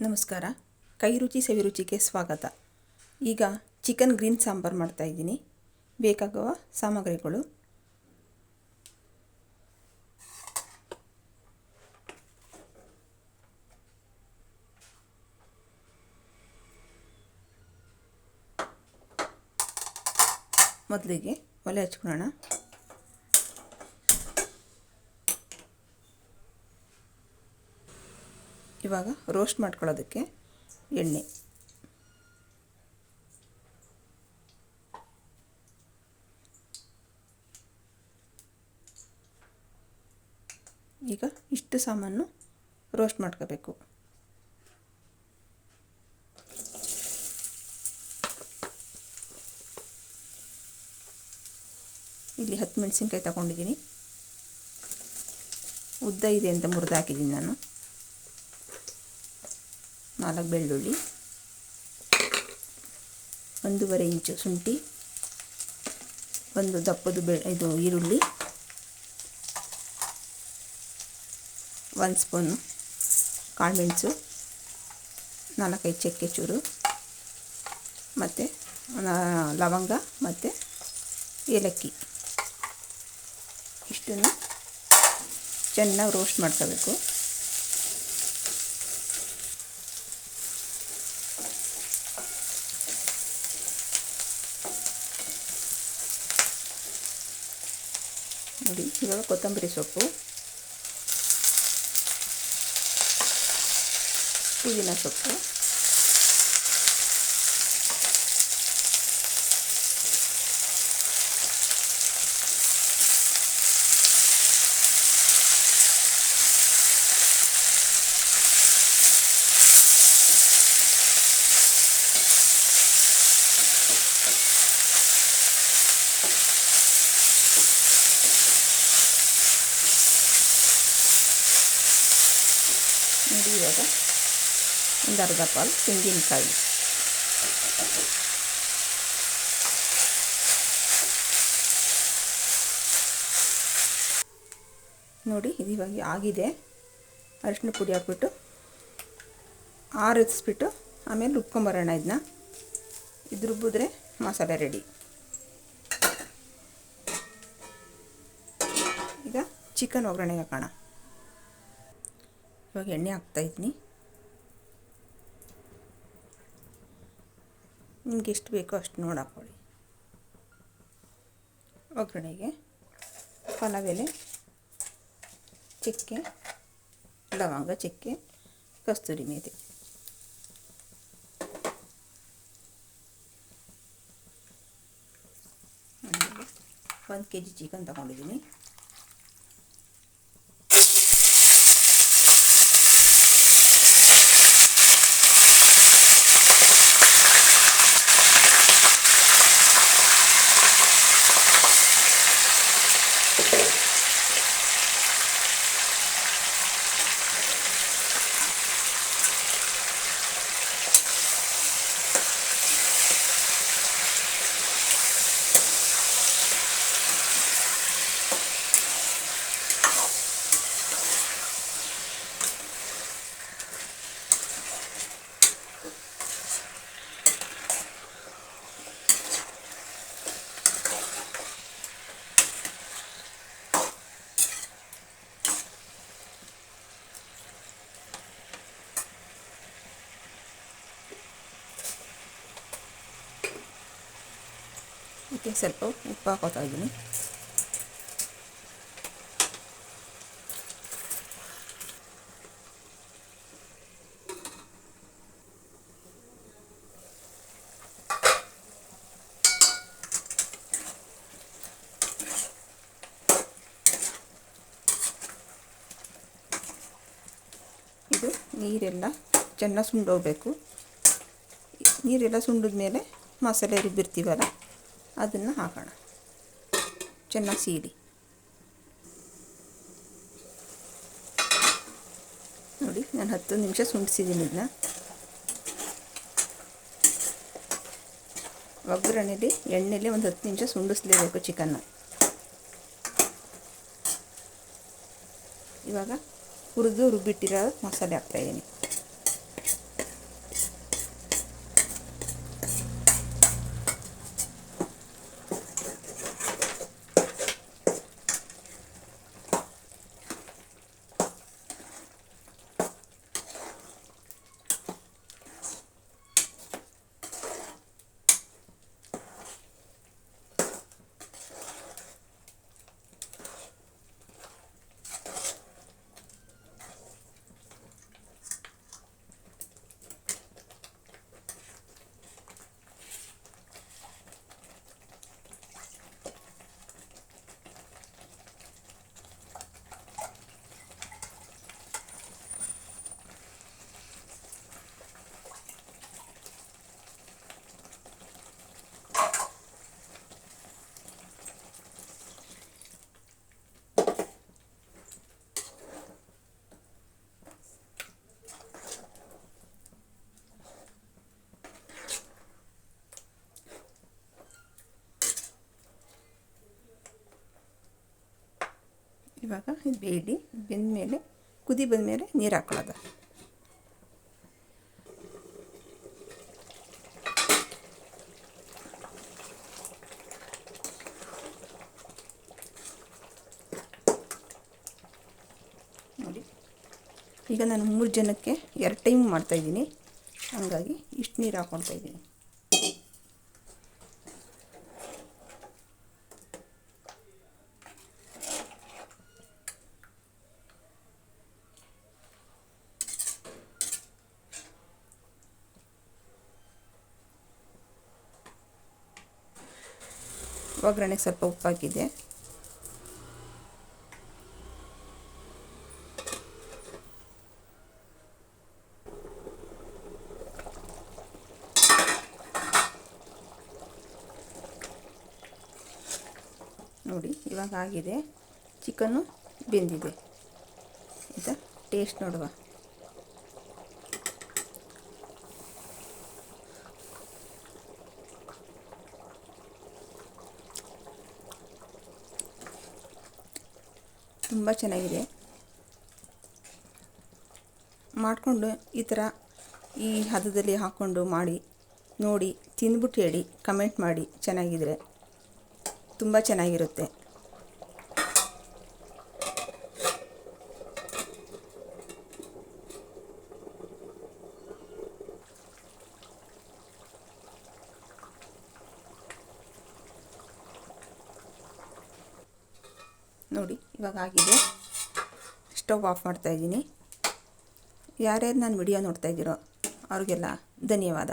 ನಮಸ್ಕಾರ. ಕೈ ರುಚಿ, ಸವಿ ಸ್ವಾಗತ. ಈಗ ಚಿಕನ್ ಗ್ರೀನ್ ಸಾಂಬಾರು ಮಾಡ್ತಾಯಿದ್ದೀನಿ ಬೇಕಾಗುವ ಸಾಮಗ್ರಿಗಳು. ಮೊದಲಿಗೆ ಒಲೆ ಹಚ್ಕೊಳ್ಳೋಣ. ಇವಾಗ ರೋಸ್ಟ್ ಮಾಡ್ಕೊಳ್ಳೋದಕ್ಕೆ ಎಣ್ಣೆ. ಈಗ ಇಷ್ಟು ಸಾಮಾನು ರೋಸ್ಟ್ ಮಾಡ್ಕೋಬೇಕು. ಇಲ್ಲಿ ಹತ್ತು ಮೆಣಸಿನ್ಕಾಯಿ ತಗೊಂಡಿದ್ದೀನಿ. ಉದ್ದ ಇದೆ ಅಂತ ಮುರಿದು ಹಾಕಿದ್ದೀನಿ ನಾನು. ನಾಲ್ಕು ಬೆಳ್ಳುಳ್ಳಿ, ಒಂದೂವರೆ ಇಂಚು ಶುಂಠಿ, ಒಂದು ದಪ್ಪದ ಬೆ ಇದು ಈರುಳ್ಳಿ ಒಂದು ಸ್ಪೂನು ಕಾಳುಮೆಣಸು ನಾಲ್ಕೈದು ಚಕ್ಕೆ ಚೂರು, ಮತ್ತು ಲವಂಗ ಮತ್ತು ಏಲಕ್ಕಿ. ಇಷ್ಟನ್ನು ಚೆನ್ನಾಗಿ ರೋಸ್ಟ್ ಮಾಡ್ಕೋಬೇಕು. ನೋಡಿ ಇವಾಗ ಕೊತ್ತಂಬರಿ ಸೊಪ್ಪು. ಪುದೀನ ಸೊಪ್ಪು. ಇವಾಗ ಒಂದು ಅರ್ಧ ಪಾಲು ತೆಂಗಿನಕಾಯಿ. ನೋಡಿ, ಇದು ಇವಾಗ ಆಗಿದೆ. ಅರಿಶಿನ ಪುಡಿ ಹಾಕ್ಬಿಟ್ಟು ಆರಿಸ್ಬಿಟ್ಟು ಆಮೇಲೆ ರುಬ್ಕೊಂಬರೋಣ ಇದನ್ನ. ಇದು ರುಬ್ಬಿದ್ರೆ ಮಸಾಲೆ ರೆಡಿ. ಈಗ ಚಿಕನ್ ಒಗ್ಗರಣೆಗೆ ಹಾಕೋಣ. ಇವಾಗ ಎಣ್ಣೆ ಹಾಕ್ತಾಯಿದ್ದೀನಿ ನಿಮ್ಗೆ ಎಷ್ಟು ಬೇಕೋ ಅಷ್ಟು ನೋಡಿ ಹಾಕ್ಕೊಳ್ಳಿ ಒಗ್ಗರಣೆಗೆ ಪಲಾವ್ ಎಲೆ ಚಕ್ಕೆ, ಲವಂಗ, ಚಕ್ಕೆ, ಕಸ್ತೂರಿ ಮೇಥಿ ಒಂದು ಕೆ ಜಿ ಚಿಕನ್ ತಗೊಂಡಿದ್ದೀನಿ. ಇದಕ್ಕೆ ಸ್ವಲ್ಪ ಉಪ್ಪು ಹಾಕೋತಾ ಇದ್ದೀನಿ ಇದು ನೀರೆಲ್ಲ ಚೆನ್ನಾಗಿ ಸುಂಡೋಗ್ಬೇಕು. ನೀರೆಲ್ಲ ಸುಂಡಿದ ಮೇಲೆ ಮಸಾಲೆ ರುಬ್ಬಿರ್ತೀವಲ್ಲ? ಅದನ್ನು ಹಾಕೋಣ. ಚೆನ್ನಾಗಿ ಸೀಡಿ ನೋಡಿ, ನಾನು ಹತ್ತು ನಿಮಿಷ ಸುಂಡಿಸಿದ್ದೀನಿ ಇದನ್ನ ಒಗ್ಗರಣೆಯಲ್ಲಿ ಎಣ್ಣೆಯಲ್ಲಿ ಒಂದು ಹತ್ತು ನಿಮಿಷ ಸುಂಡಿಸ್ಲೇಬೇಕು ಚಿಕನ್ನ ಇವಾಗ ಹುರಿದು ರುಬ್ಬಿಟ್ಟಿರೋ ಮಸಾಲೆ ಹಾಕ್ತಾಯಿದ್ದೀನಿ ಇವಾಗ ಇದು ಬೇಯಲಿ ಬೆಂದಮೇಲೆ, ಕುದಿ ಬಂದಮೇಲೆ ನೀರು ಹಾಕೊಳ್ಳೋದು. ನೋಡಿ. ಈಗ ನಾನು ಮೂರು ಜನಕ್ಕೆ ಎರಡು ಟೈಮ್ ಮಾಡ್ತಾಯಿದ್ದೀನಿ ಹಾಗಾಗಿ ಇಷ್ಟು ನೀರು ಹಾಕ್ಕೊಳ್ತಾ ಒಗ್ಗರಣೆಗೆ ಸ್ವಲ್ಪ ಉಪ್ಪು ನೋಡಿ ಇವಾಗ ಆಗಿದೆ. ಚಿಕನ್ನು ಬೆಂದಿದೆ. ಆಯಿತಾ? ಟೇಸ್ಟ್ ನೋಡುವ. ತುಂಬ ಚೆನ್ನಾಗಿದೆ. ಮಾಡಿಕೊಂಡು ಈ ಥರ ಈ ಹದದಲ್ಲಿ ಹಾಕ್ಕೊಂಡು ಮಾಡಿ, ನೋಡಿ ತಿಂದ್ಬಿಟ್ಟು ಹೇಳಿ ಕಮೆಂಟ್ ಮಾಡಿ, ಚೆನ್ನಾಗಿದ್ರೆ. ತುಂಬ ಚೆನ್ನಾಗಿರುತ್ತೆ. ನೋಡಿ ಇವಾಗ ಆಗಿದೆ. ಸ್ಟವ್ ಆಫ್ ಮಾಡ್ತಾಯಿದ್ದೀನಿ ಯಾರ್ಯಾರು ನಾನು ವಿಡಿಯೋ ನೋಡ್ತಾ ಇದ್ದೀರೋ ಅವ್ರಿಗೆಲ್ಲ ಧನ್ಯವಾದ.